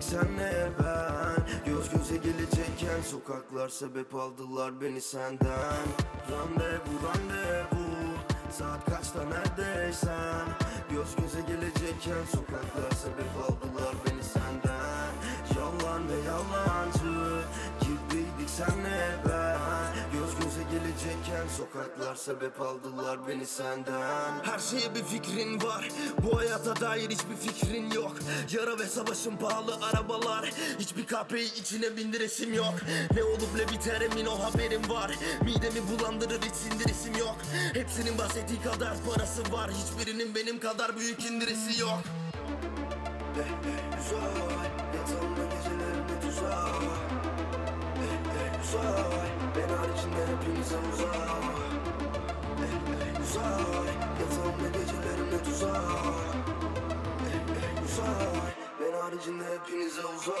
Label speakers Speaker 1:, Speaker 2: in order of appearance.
Speaker 1: Gibbiydik senle ben Göz göze gelecekken Sokaklar sebep aldılar beni senden. Randevu randevu. Saat kaçta neredeysen? Göz göze gelecekken Sokaklar sebep gelecekken Sokaklar sebep aldılar beni senden. Her şeye bir fikrin var. Bu hayata dair hiçbir fikrin yok. Yara ve savaşın pahalı arabalar. Hiçbir kahpeyi içine bindiresim yok. Ne olup ne biter emin ol haberim var. Midemi bulandırır hiç sindiresim yok. Hepsinin bahsettiği kadar parası var. Hiçbirinin benim kadar büyük indirisi yok. Eh, eh, Uzay Yatağımda gecelerinde tuzak Eh, eh, hepinize uzak eh, Uzay Yatağımda gecelerinde tuzak eh, Uzay Ben haricinde hepinize uzak